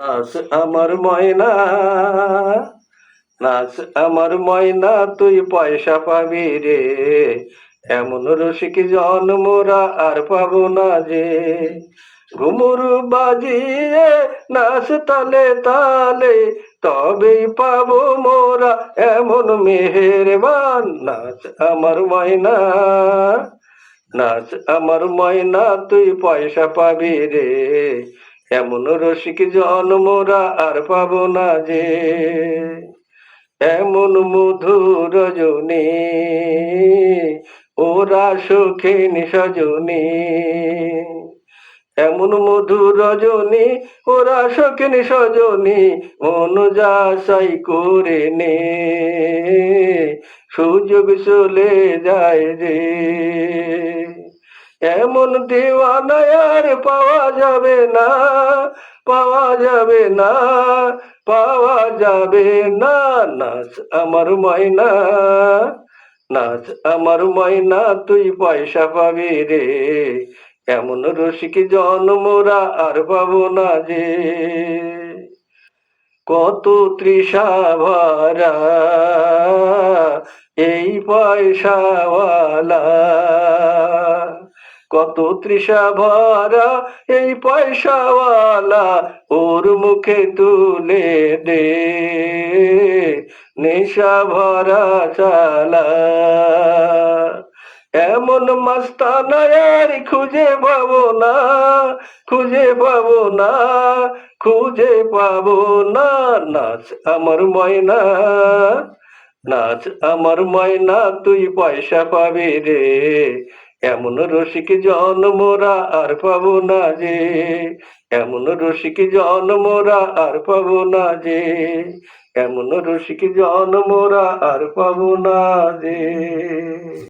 নাচ আমার ময়না, নাচ আমার ময়না, তুই পয়সা পাবি রে। এমন রসিক জন্মরা আর পাবো না যে। ঘুমুরু বাজিয়ে নাচ তালে তালে, তবেই পাবো মোরা এমন মেহেরবান। নাচ আমার ময়না, নাচ আমার ময়না, তুই পয়সা পাবি রে। এমন রসিক জন্মরা আর পাবো না যে। এমন মধুর রজনী। ওরা সুখিন সজনী এমন মধুর রজনী, ওরা সখিন সজনী অনুযাসাই করে নে। সুযোগ চলে যায় রে। এমন দিওয়ানা আর পাওয়া যাবে না, পাওয়া যাবে না, পাওয়া যাবে না। নাচ আমার ময়না, নাচ আমার ময়না, তুই পয়সা পাবি রে। এমন রসিক জন্মরা আর পাবো না যে। কত তৃষা ভরা, এই পয়সাওয়ালা। কত তৃষা ভরা এই পয়সাওয়ালা ওর মুখে তুলে দে। নেশা ভরা চালা। এমন মাস্তানা আর খুঁজে পাবো না, খুঁজে পাবো না, খুঁজে পাবো না। নাচ আমার ময়না, নাচ আমার ময়না, তুই পয়সা পাবি রে। এমন রসিক জন মোরা আর পাবো না যে, এমন রসিক জন মোরা আর পাবো না যে, এমন রসিক জন মোরা আর পাবো না যে।